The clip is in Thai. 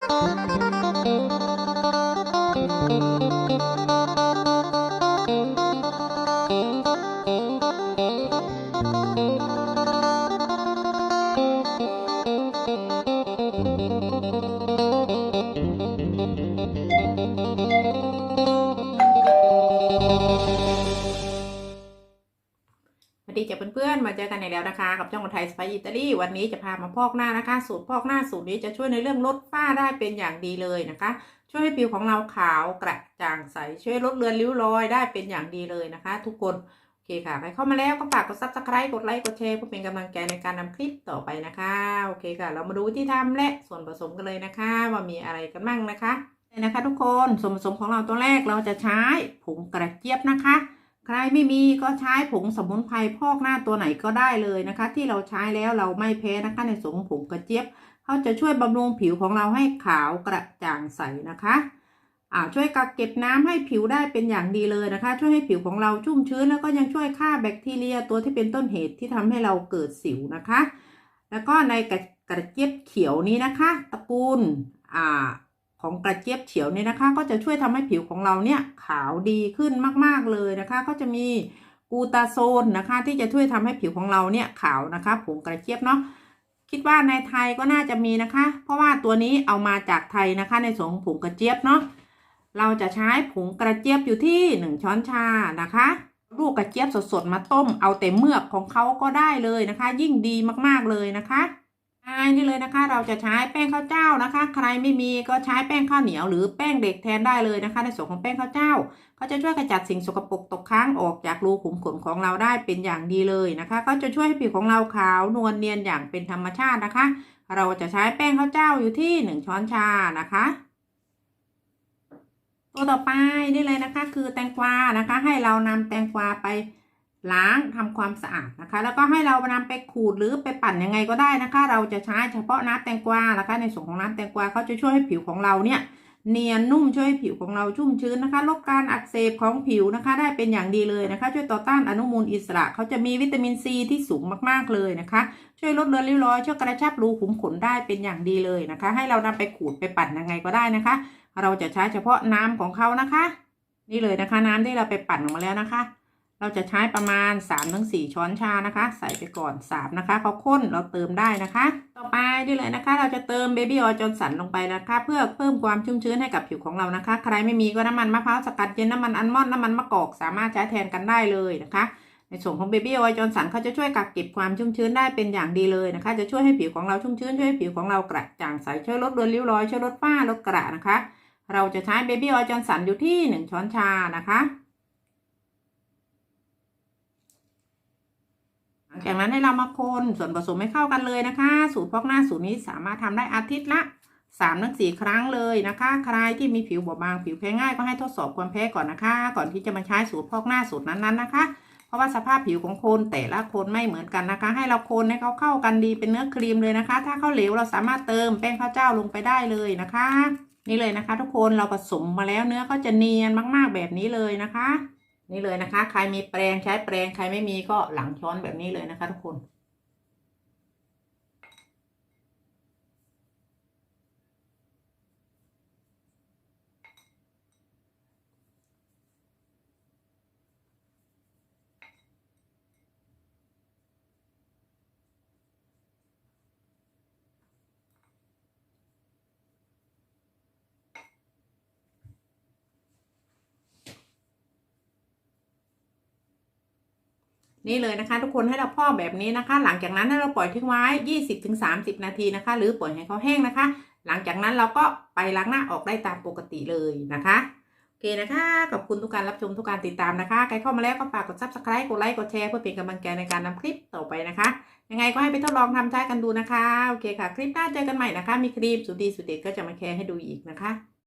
สวัส ดีจ้ะเพื่อนๆ มาเจอกันอีกแล้วนะคะ กับช่องคนไทยสไปอิตาลีวันนี้จะพามาพอกหน้านะคะ สูตรพอกหน้าสูตรนี้จะช่วยในเรื่องลดฝ้าได้เป็นอย่างดีเลยนะคะ ช่วยให้ผิวของเราขาวกระจ่างใส ช่วยลดเลือนริ้วรอยได้เป็นอย่างดีเลยนะคะ ทุกคน โอเคค่ะ ใครเข้ามาแล้วก็ฝากกดซับสไครต์กดไลค์กดแชร์เพื่อเป็นกำลังใจในการนำคลิปต่อไปนะคะ โอเคค่ะ เรามาดูวิธีทำและส่วนผสมกันเลยนะคะ ว่ามีอะไรกันบ้างนะคะนะคะ ทุกคนส่วนผสมของเราตัวแรกเราจะใช้ผงกระเจี๊ยบนะคะ ใครไม่มีก็ใช้ผงสมุนไพรพอกหน้าตัวไหนก็ได้เลยนะคะ ที่เราใช้แล้วเราไม่แพ้นะคะในส่วนของผงกระเจี๊ยบเขาจะช่วยบำรุงผิวของเราให้ขาวกระจ่างใสนะคะอ่าช่วยกักเก็บน้ำให้ผิวได้เป็นอย่างดีเลยนะคะ ช่วยให้ผิวของเราชุ่มชื้นแล้วก็ยังช่วยฆ่าแบคทีเรียตัวที่เป็นต้นเหตุที่ทำให้เราเกิดสิวนะคะ แล้วก็ในกระกระเจี๊ยบเขียวนี้นะคะ ตระกูลอ่า ของกระเจี๊ยบเขียวเนี่ยนะคะ ก็จะช่วยทำให้ผิวของเราเนี่ยขาวดีขึ้นมากๆเลยนะคะ ก็จะมีกูตาโซนนะคะ ที่จะช่วยทำให้ผิวของเราเนี่ยขาวนะคะผงกระเจี๊ยบเนาะคิดว่าในไทยก็น่าจะมีนะคะ เพราะว่าตัวนี้เอามาจากไทยนะคะ ในส่วนของผงกระเจี๊ยบเนาะเราจะใช้ผงกระเจี๊ยบอยู่ที่หนึ่งช้อนชานะคะลูกกระเจี๊ยบสดๆมาต้มเอาแต่เมือกของเขาก็ได้เลยนะคะ ยิ่งดีมากๆเลยนะคะ นี่เลยนะคะ เราจะใช้แป้งข้าวเจ้านะคะ ใครไม่มีก็ใช้แป้งข้าวเหนียวหรือแป้งเด็กแทนได้เลยนะคะ ในส่วนของแป้งข้าวเจ้าเขาจะช่วยกระจัดสิ่งสกปรกตกค้างออกจากรูขุมขนของเราได้เป็นอย่างดีเลยนะคะ ก็จะช่วยให้ผิวของเราขาวนวลเนียนอย่างเป็นธรรมชาตินะคะ เราจะใช้แป้งข้าวเจ้าอยู่ที่หนึ่งช้อนชานะคะตัวต่อไปนี่เลยนะคะ คือแตงกวานะคะ ให้เรานำแตงกวาไป ล้างทำความสะอาดนะคะ แล้วก็ให้เรานำไปขูดหรือไปปั่นยังไงก็ได้นะคะ เราจะใช้เฉพาะน้ำแตงกวานะคะ ในส่วนของน้ำแตงกวาเขาจะช่วยให้ผิวของเราเนี่ยเนียนนุ่มช่วยให้ผิวของเราชุ่มชื้นนะคะลดการอักเสบของผิวนะคะ ได้เป็นอย่างดีเลยนะคะ ช่วยต่อต้านอนุมูลอิสระเขาจะมีวิตามินซีที่สูงมากๆเลยนะคะ ช่วยลดเลือนริ้วรอยช่วยกระชับรูขุมขนได้เป็นอย่างดีเลยนะคะ ให้เรานำไปขูดไปปั่นยังไงก็ได้นะคะ เราจะใช้เฉพาะน้ำของเขานะคะ นี่เลยนะคะ น้ำที่เราไปปั่นออกมาแล้วนะคะ เราจะใช้ประมาณ3-4ถึงช้อนชานะคะ ใส่ไปก่อน3นะคะเขาข้นเราเติมได้นะคะ ต่อไปนี่เลยนะคะ เราจะเติมเบบี้ออยล์จนสันลงไปนะคะ เพื่อเพิ่มความชุ่มชื้นให้กับผิวของเรานะคะ ใครไม่มีก็น้ำมันมะพร้าวสกัดเย็นน้ำมันอัลมอนด์น้ำมันมะกอกสามารถใช้แทนกันได้เลยนะคะ ในส่วนของเบบี้ออยล์จนสันเขาจะช่วยกักเก็บความชุ่มชื้นได้เป็นอย่างดีเลยนะคะ จะช่วยให้ผิวของเราชุ่มชื้นช่วยให้ผิวของเรากระจ่างใสช่วยลดเลือนริ้วรอยช่วยลดฝ้าลดกระนะคะ เราจะใช้เบบี้ออยล์จนสันอยู่ที่หนึ่งช้อนชานะคะ หลัง จากนั้นให้เรามาคนส่วนผสมให้เข้ากันเลยนะคะ สูตรพอกหน้าสูตรนี้สามารถทำได้อาทิตย์ละ3ามถึงสครั้งเลยนะคะ ใครที่มีผิวบอบบางผิวแพ้ง่ายก็ให้ทดสอบความแพ้ก่อนนะคะ ก่อนที่จะมาใช้สูตรพอกหน้าสูตรนั้นๆนะคะ เพราะว่าสภาพผิวของคนแต่ละคนไม่เหมือนกันนะคะ ให้เราคนให้เขาเข้ากันดีเป็นเนื้อครีมเลยนะคะ ถ้าเขาเหลวเราสามารถเติมแป้งข้าวเจ้าลงไปได้เลยนะคะ นี่เลยนะคะ ทุกคนเราผสมมาแล้วเนื้อเขาจะเนียนมากๆแบบนี้เลยนะคะ นี่เลยนะคะ ใครมีแปรงใช้แปรงใครไม่มีก็หลังช้อนแบบนี้เลยนะคะ ทุกคน นี่เลยนะคะ ทุกคนให้เราพอกแบบนี้นะคะ หลังจากนั้นให้เราปล่อยทิ้งไว้ 20-30 นาทีนะคะ หรือปล่อยให้เขาแห้งนะคะ หลังจากนั้นเราก็ไปล้างหน้าออกได้ตามปกติเลยนะคะโอเคนะคะขอบคุณทุกการรับชมทุกการติดตามนะคะใครเข้ามาแล้วก็ฝากกด subscribe กดไลค์กดแชร์เพื่อเป็นกำลังใจในการนำคลิปต่อไปนะคะ ยังไงก็ให้ไปทดลองทำใช้กันดูนะคะโอเคค่ะ คลิปหน้าเจอกันใหม่นะคะ มีคลิปสุดดีสุดเด็ดก็จะมาแชร์ให้ดูอีกนะคะ